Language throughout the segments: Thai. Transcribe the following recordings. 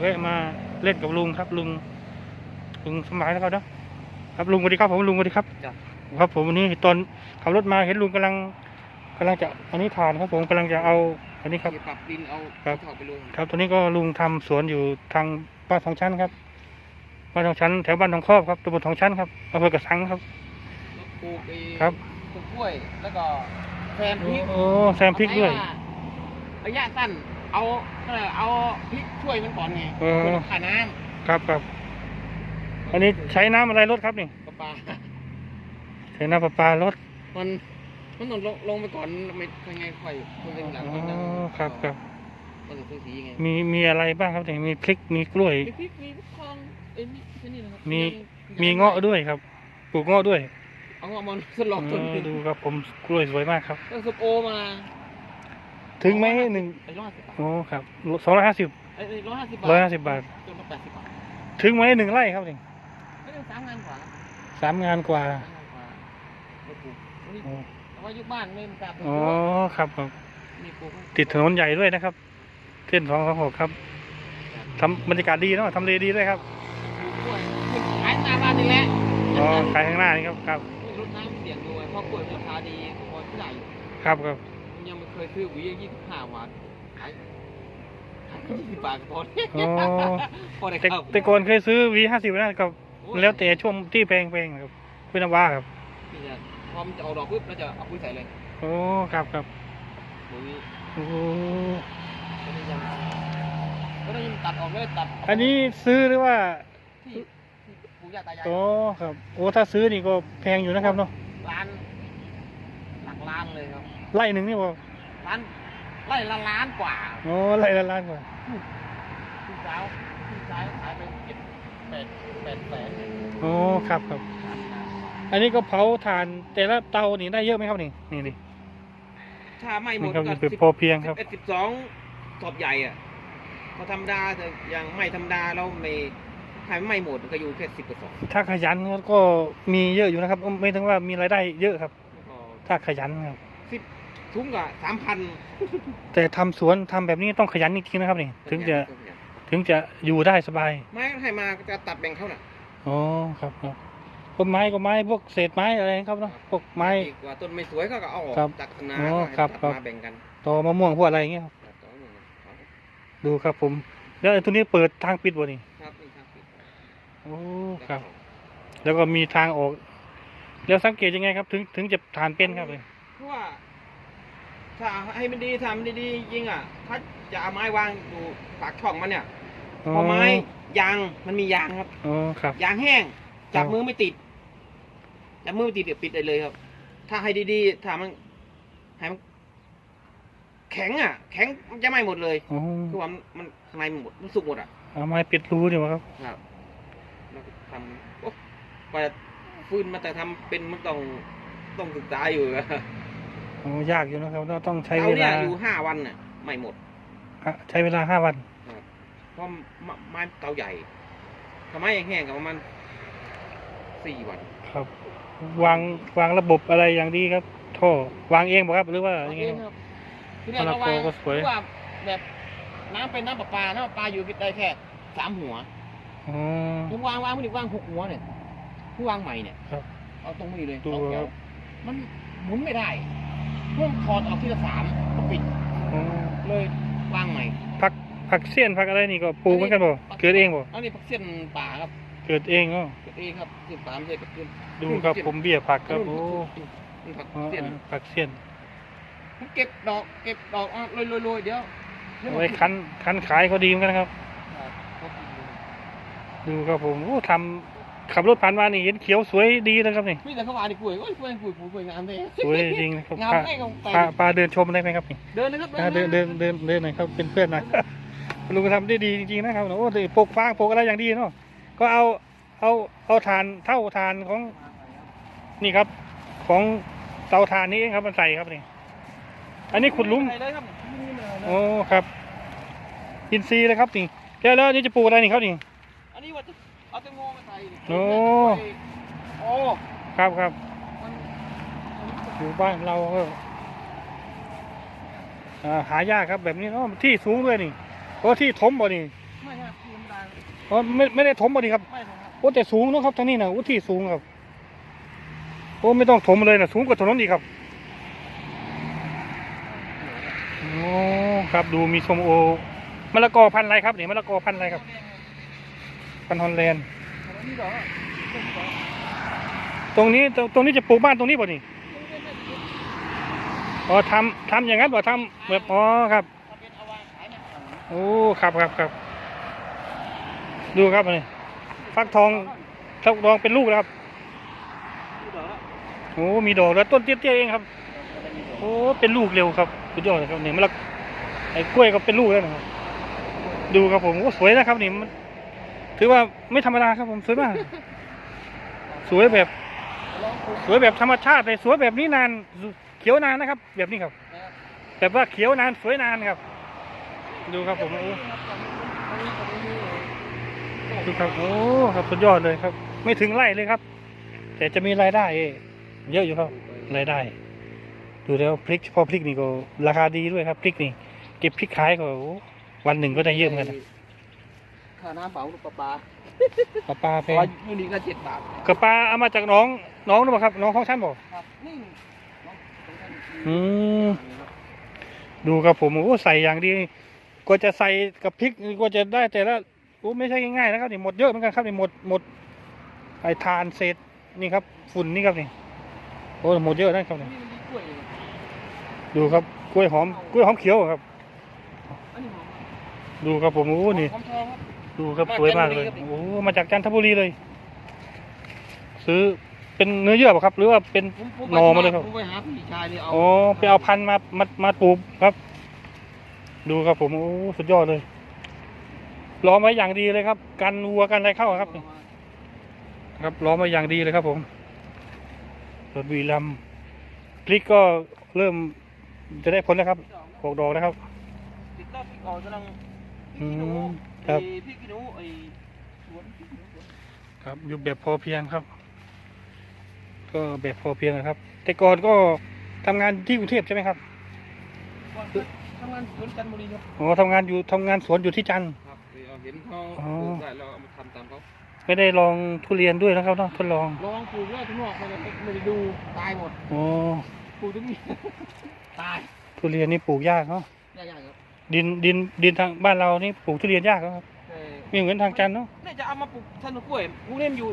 แวะมาเล่นกับลุงครับลุงลุงสมัยแล้วครับเนาะครับลุงสวัสดีครับผมลุงสวัสดีครับจ้ะครับผมวันนี้ตอนขับรถมาเห็นลุงกำลังกำลังจะอันนี้ทานครับผมกำลังจะเอาอันนี้ครับที่ปรับดินเอาครับเข้าไปลงครับตอนนี้ก็ลุงทำสวนอยู่ทางบ้านสองชั้นครับบ้านสองชั้นแถวบ้านหนองครอบครับตำบลสองชั้นครับอำเภอกระสังครับแล้วปลูกไอ้ครับปลูกกล้วยแล้วก็แซมพริกโอ้แซมพริกด้วยเอาไว้าระยะสั้น เอาเอ่อเอาพริกช่วยมันก่อนไงเออช่วยลดค่าน้ครับครับ อันนี้ใช้น้ำอะไรรดครับนี่ำประปาใช้น้ำประปารดมันมันต้องลงลงไปก่อนไม่ค่อยไงค่อยค่อยเป็นหลังอ๋ค่อยนั่งอครับครับ มันจะซื้อสีไงมีมีอะไรบ้างครับนี่มีพริกมีกล้วย มีพริกมีทองเอ้ยมีแค่นี้นะครับมี ยังมีเงาะด้วยครับ ปลูกเงาะด้วยเอาเงาะมันทดลองต้นเออดูครับผมกล้วยสวยมากครับ แล้วสุโอมา ถึงไหมหนึ่งไอ้ร้อยห้าสิบบาทโอ้ครับสองร้อยห้าสิบไอ้ร้อยห้าสิบบาทร้อยห้าสิบบาทต้นละแปดสิบบาทถึงไหมหนึ่งไร่ครับนี่ไม่ได้สามงานกว่าสามงานกว่าสามงานกว่าไม่ปลูกนี่โอ้เอาไว้อยุบบ้านไม่มันกลับอ๋อครับครับมีปลูกติดถนนใหญ่ด้วยนะครับเส้นสองสองหกครับทำบรรยากาศดีเนาะทำเลดีด้วยครับปลูกกล้วยขายหน้าบ้านนี่แหละอ๋อขายข้างหน้านี่ครับครับรดน้ำเสี่ยงด้วยเพราะกล้วยราคาดีพอที่ไหนครับครับ ยังไม่เคยซื้อหวียี่สิบห้าบาทขายขายยี่สิบบาทก็พออ๋อ พอได้แต่เข้าแต่ก่อนเคยซื้อวีห้าสิบนะกับแล้วแต่ช่วงที่แพงๆนะครับคุณนว่าครับนี่จะพอมันจะเอาดอกปุ๊บแล้วจะเอาปุ๋ยใส่เลยโอ้ครับครับปุ๋ยโอ้ก็ได้ยังก็ได้ยังตัดออกเลยตัดอันนี้ซื้อหรือว่าที่ที่ปู่ย่าตายายโอ้ครับโอ้ถ้าซื้อนี่ก็แพงอยู่นะครับเนาะล้านหลักล้านเลยครับ ไร่หนึ่งนี่บอกล้านไร่ละล้านกว่าโอ้ไร่ละล้านกว่าพี่สาวพี่ชายขายไปเจ็ดแปดแปดแสนโอ้ครับครับ อันนี้ก็เผาถ่านแต่ละเตานี่ได้เยอะไหมครับนี่นี่นี่ถ้าไม่หมนี่ดครับก็เป็นสิบพอเพียงครับเอ็ดสิบสองสอบใหญ่อะพอธรรมดาแต่ยังไม่ธรรมดาเราไม่ขายไม่หมดก็อยู่แค่สิบกว่าสองถ้าขยันก็มีเยอะอยู่นะครับ ไม่ถึงว่ามีรายได้เยอะครับก็ถ้าขยันครับสิบ ทุ่งกับสามพันแต่ทำสวนทำแบบนี้ต้องขยันจริงๆนะครับนี่ถึงจะถึงจะอยู่ได้สบายไม้ให้มาก็จะตัดแบ่งเขาน่ะอ๋อครับครับพวกไม้ก็ไม้พวกเศษไม้อะไรครับเนาะพวกไม้อีกว่าต้นไม่สวยเขาก็เอาออกครับจากนาอ๋อให้ครับตัดครับ มาแบ่งกันตอมะม่วงพวกอะไรอย่างเงี้ยครับตัดต่อหนึ่งครับดูครับผม แล้วไอ้ตัวนี้เปิดทางปิดบ่นี่ครับนี่ครับปิดโอ้ครับ แล้วก็มีทางออก แล้วสังเกตยังไงครับ ถึงถึงจะทานเป็นครับเลยเพราะว่า ถ้าให้มันดีทำดีๆยิงอะ ถ้าจะเอาไม้วางอยู่ปากช่องมันเนี่ยพอไม้ยางมันมียางครับอ๋อครับ ยางแห้งจับอ๋อมือไม่ติดจับมือไม่ติดเดี๋ยวปิดได้เลยครับ ถ้าให้ดีๆถ้ามันให้มันแข็งอะ แข็งมันจะไหม้หมดเลยอ๋อคือว่ามันมันข้างในมันหมดมันสุกหมดอะเอาไม้ปิดรูดีกว่าครับครับแล้วก็ทำโอ้กว่าจะฟื้นมาแต่ทำเป็นมันต้องต้องศึกษาอยู่อะโอ้ ยากอยู่นะครับเราต้องใช้เตาเวเนี่ลายอยู่ห้าวันน่ะไม่หมดอะใช้เวลาห้าวันเพราะไม้ไม้เตาใหญ่ทำไมแห้งๆกับประมาณสี่วัน ครับ วางวางระบบอะไรอย่างดีครับท่อวางเองบ่ครับหรือว่าเอายังเอไงงคครับรับทีแรกมะละเรากอวางก็สวยว่าแบบน้ำเป็นน้ำประปาน้ำประปาอยู่ได้แค่สามหัวอ๋อยังวางวางไม่ถึงวางหกหัวเนี่ยที่วางใหม่เนี่ยครับเอาตรงนี้เลยดูสองแถควรับมันหมุนไม่ได้ เพิ่มถอดออกทีละสามก็ปิดอ๋อเลยวางใหม่ผักผักเสี้ยนผักอะไรนี่ก็ปลูกเหมือนกันบ่เกิดเองบ่อันนี้ผักเส้นป่าครับเกิดเองอ๋อเกิดเองครับเส้นป่าไม่ใช่ผักเส้นดูครับผมเบี้ยผักครับโอ้มันผักอ๋อเส้นผักเสี้ยนมันเก็บดอกเก็บดอกอะโรยโรยโรยเดี๋ยวเดี๋ยวเอาไว้คั้นคั้นขายเขาดีเหมือนกันนะครับครับ ดูครับผมโอ้ทำ ขับรถผ่านมานี่เห็นเขียวสวยดีนะครับนี่มีแต่เขาว่าดิกุยโอ้ยกุยกุยกุยกุยงามเลยสวยจริงนะครับงามพาให้กับไปพาพาเดินชมได้ไหมครับนี่เดินเลยครับอ่าเดินเดินเดินเดินหน่อยครับเป็นเพื่อนหน่อยลุงก็ทำได้ดีจริงๆนะครับโอ้ปลูกฟางปลูกอะไรอย่างดีเนาะก็เอาเอาเอาถ่านเท่าถ่านของนี่ครับ ของเตาถ่านนี้เองครับมันใส่ครับนี่อันนี้ขุดหลุมใส่เลยครับนี่เลยโอ้ครับอินทรีย์เลยครับนี่แล้วแล้วนี่จะปลูกอะไรนี่ครับนี่อันนี้ว่าจะ เอาแตงโมมาใส่ดิโอ้ โอ้ครับครับมันอยู่บ้านเราก็อ่าหายากครับแบบนี้เนาะที่สูงด้วยนี่เพราะที่ถมบ่นี่ไม่ครับที่มาอ๋อไม่ไม่ได้ถมมาดีครับไม่ผมครับโอ้แต่สูงเนอะครับทางนี้นะโอ้ที่สูงครับโอ้ไม่ต้องถมเลยนะสูงกว่าถนนอีกครับโอ้ครับดูมีส้มโอมะละกอพันธุ์อะไรครับเนี่ยมะละกอพันธุ์อะไรครับ พันธุ์ฮอลแลนด์นี่เหรอตรงนี้ตรงตรงนี้จะปลูกบ้านตรงนี้ป่ะนี่อ๋อทำทำอย่างนั้นป่ะทำแบบอ๋อครับเป็นเอาวางขายเนี่ยโอ้ครับครับครับดูครับนี่ฟักทองฟักทองเป็นลูกแล้วครับนี่เหรอโอ้มีดอกแล้วต้นเตี้ยๆเองครับโอ้เป็นลูกเร็วครับสุดยอดเลยครับนี่มะละไอ้กล้วยก็เป็นลูกแล้วนะครับดูครับผมโอ้สวยนะครับนี่มัน ถือว่าไม่ธรรมดาครับผมสวยมาก สวยแบบ สวยแบบธรรมชาติเลยสวยแบบนี้นานเขียวนานนะครับ แบบนี้ครับแบบว่าเขียวนานสวยนานครับ ดูครับผมโอ้ดูครับโอ้ครับสุดยอดเลยครับ ไม่ถึงไร่เลยครับ แต่จะมีรายได้ เยอะอยู่ครับรายได้ ดูแล้วพริกพอพริกนี่ก็ราคาดีด้วยครับพริกนี่เก็บพริกขายก็วันหนึ่งก็ได้เยอะเหมือนกัน ค่าน้ำเปล่าลูกปลาปลาปลาปลาแพพองยูนิก็เจ็ดบาทกระปลาเอามาจากน้องน้องหรือเปล่าครับ น้องของฉันบอกครับนี่น้องของท่านอืมดูครับผมโอ้ใส่อย่างดีกว่าจะใส่กับพริกกว่าจะได้แต่ละโอ้ไม่ใช่ง่ายๆนะครับนี่หมดเยอะเหมือนกันครับนี่หมดหมดไอ้ทานเศษนี่ครับ ฝุ่นนี่ครับนี่โอ้หมดเยอะนะครับนี่นี่มันมีกล้วยเองดูครับกล้วยหอมกล้วยหอมเขียวครับอันนี้หอมดูครับผมโอ้นี่หอมทองครับ ดูครับมาสวยมากเลยจันทบุรีครับโอ้มาจากจันทบุรีเลย ซื้อเป็นเนื้อเยื่อเปล่ะครับ หรือว่าเป็นผมผมหน่อมาเลยครับผมไปหาพี่ชายเลยเอาอ๋อไปเอาพันธุ์มามามาปลูกครับ ดูครับผมโอ้สุดยอดเลยล้อมไว้อย่างดีเลยครับ กันวัวกันอะไรเข้าครับ ครับล้อมไว้อย่างดีเลยครับ ผมรถวีลัมย์พริกก็เริ่มจะได้ผลแล้วครับออกดอกแล้วครับติดต่อพี่ออกกำลัง อืมพี่ขี้หนูครับไอ้พี่ขี้หนูไอ้สวนพี่ขี้หนูสวนครับอยู่แบบพอเพียงครับ ก็แบบพอเพียงนะครับ แต่ก่อนก็ทำงานที่กรุงเทพใช่ไหมครับก่อนทำงานสวนจันทบุรีครับอ๋อทำงานอยู่ทำงานสวนอยู่ที่จันทร์ ครับเห็นเขาอ๋อ ปลูกได้เราเอามาทำตามเขาไม่ได้ลองทุเรียนด้วยนะครับเนาะทดลองลองปลูกแล้วทุกนอกมันไม่ได้ดูตายหมดอ๋อปลูกตรงนี้ ตายทุเรียนนี่ปลูกยากเนาะยากๆครับ ดินดินดินทางบ้านเรานี่ปลูกทุเรียนยากครับแต่ไม่เหมือนทางจันทร์เนาะเนี่ยจะเอามาปลูกท่านกล้วยพวกนี้มันอยู่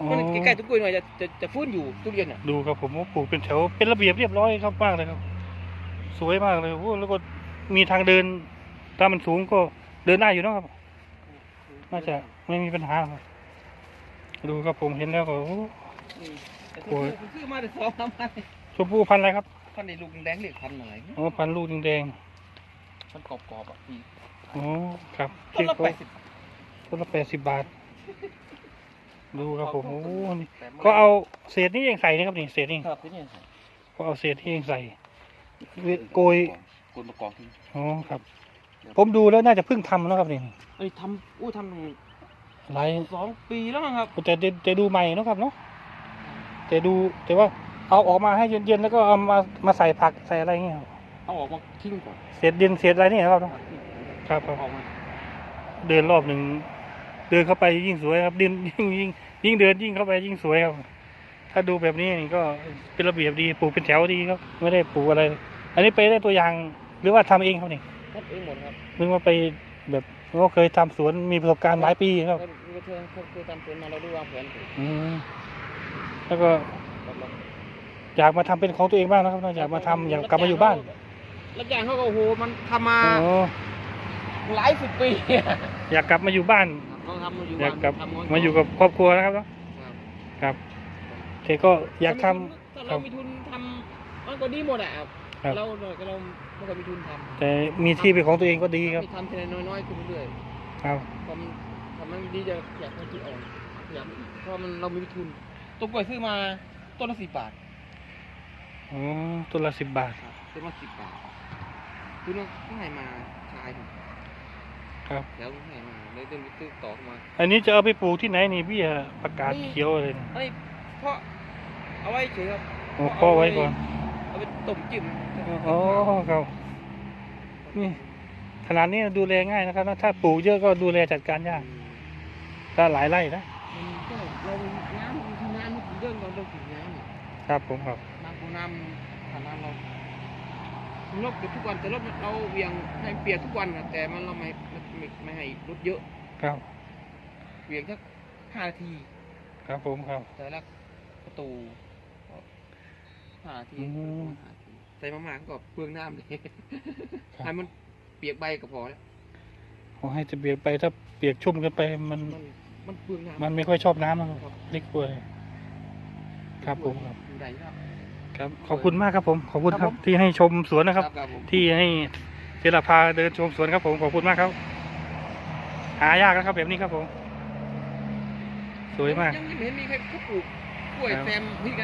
อ๋อมันใกล้ๆต้นกล้วยหน่อยจะจะจะฟื้นอยู่ทุเรียนอะดูครับผมว่าปลูกเป็นแถวเป็นระเบียบเรียบร้อยครับมากเลยครับ สวยมากเลยโอ้แล้วก็มีทางเดิน ถ้ามันสูงก็เดินได้อยู่เนาะครับ น่าจะไม่มีปัญหาครับดูครับผมเห็นแล้วก็โอ้นี่แต่โอ้ซื้อยผมซื้อมาแต่สองสามพันชมพู่พันธุ์อะไรครับพันในลูกแดงๆเรียกพันอะไรอ๋อพันธุ์ลูกแดง มันกรอบๆอะพี่ๆอ๋อครับต้นละแปดสิบต้นละแปดสิบบาท ดูครับผมโอ้นี่แต่มันก็เอาเศษนี่เองใส่นะครับนี่เศษนี่ครับที่นี่ก็เอาเศษนี่เองใส่โกยโกยมากองทิ้งอ๋อครับ ผมดูแล้วน่าจะเพิ่งทำนะครับนี่เอ้ยทำอู้ทำหลายสองปีแล้วมั้งครับแต่แต่แต่ดูใหม่เนอะครับเนาะแต่ดูแต่ว่าเอาออกมาให้เย็นๆแล้วก็เอามามาใส่ผักใส่อะไรเงี้ยครับ เอาออกมาทิ้งก่อนเศษดินเศษอะไรนี่นะครับเนาะครับครับ ออกมาเดินรอบหนึ่งเดินเข้าไปยิ่งสวยครับ ดินยิ่งยิ่งยิ่งเดินยิ่งเข้าไปยิ่งสวยครับ ถ้าดูแบบนี้นี่ก็เป็นระเบียบดีปลูกเป็นแถวดีครับ ไม่ได้ปลูกอะไร อันนี้ไปได้ตัวอย่างหรือว่าทำเองครับนี่ทำเองหมดครับหรือว่าไปแบบก็เคยทำสวนมีประสบการณ์หลายปีครับก็เคยเคยทำสวนมาเราดูวางแผนถูกอืมแล้วก็ครับเราอยากมาทำเป็นของตัวเองบ้างนะครับอยากมาทำอยากกลับมาอยู่บ้าน รับจ้างเขาก็โอ้โหมันทำมาอ๋อหลายสิบปีอยากกลับมาอยู่บ้าน เขาทำมาอยู่อยากกลับทำขงมาอยู่กับครอบครัวนะครับเนาะครับครับแต่ก็อยากทำ ถ้าครัเราบมีทุนทำมันก็ดีหมดอะครับครับ เราหน่อยก็เราไม่ก็มีทุนทำแต่มีที่เป็นของตัวเองก็ดีครับมีทำทีละน้อยๆขึ้นเรื่อยครับๆพอมันทำมันดีจะอยากให้ที่อ่อนอยากอีกเพราะมันเรามีทุนตัวกล้วยซื้อมาต้นละสิบบาทอ๋อตัวละสิบบาท ครับต้นละสิบบาท คือน้องต้องให้มาชายผมครับ แล้วให้มาเลยเดินไปซื้อต่อเข้ามาอันนี้จะเอาไปปลูกที่ไหนนี่พี่ประกาศเขียวอะไรเนี่ยเอ้ยเพราะเอาไว้เฉยครับโอ้พ่อไว้ก่อนเอาไปต้มจิ้มอ๋อครับนี่ขนาดนี้ดูแลง่ายนะครับถ้าปลูกเยอะก็ดูแลจัดการยากถ้าหลายไร่นะมันก็เราน้ำมันคือน้ำมันเรื่องเราเราถึงน้ำเนี่ยครับผมครับน้ำของน้ำฐานะเรา ลดทุกวันแต่ลดเราเวียงให้เปียกทุกวันนะแต่มันเราไม่ไม่ไม่ไม่ให้ลดเยอะครับเวียงสักห้านาที ครับผมครับ แต่ละประตูห้านาทีอืม ห้านาทีใส่มากๆก็เปลืองน้ำเลยให้มันเปียกใบก็พอแล้วขอให้จะเปียกไปถ้าเปียกชุ่มเกันไปมันมันมันเปลืองน้ำมันไม่ค่อยชอบน้ำนะคครัรับบเล็กป่วยครับผมครับอยู่ไหนครับ ครับขอบคุณมากครับผม ขอบคุณคครัรับบผม ที่ให้ชมสวนนะครับ ครับผมที่ให้เจรพาเดินชมสวนครับผมขอบคุณมากครับ หายากนะครับแบบนี้ครับผม สวยมาก ยังไม่เห็นมีใครเขาปลูกกล้วยครับ แซมพริกนะ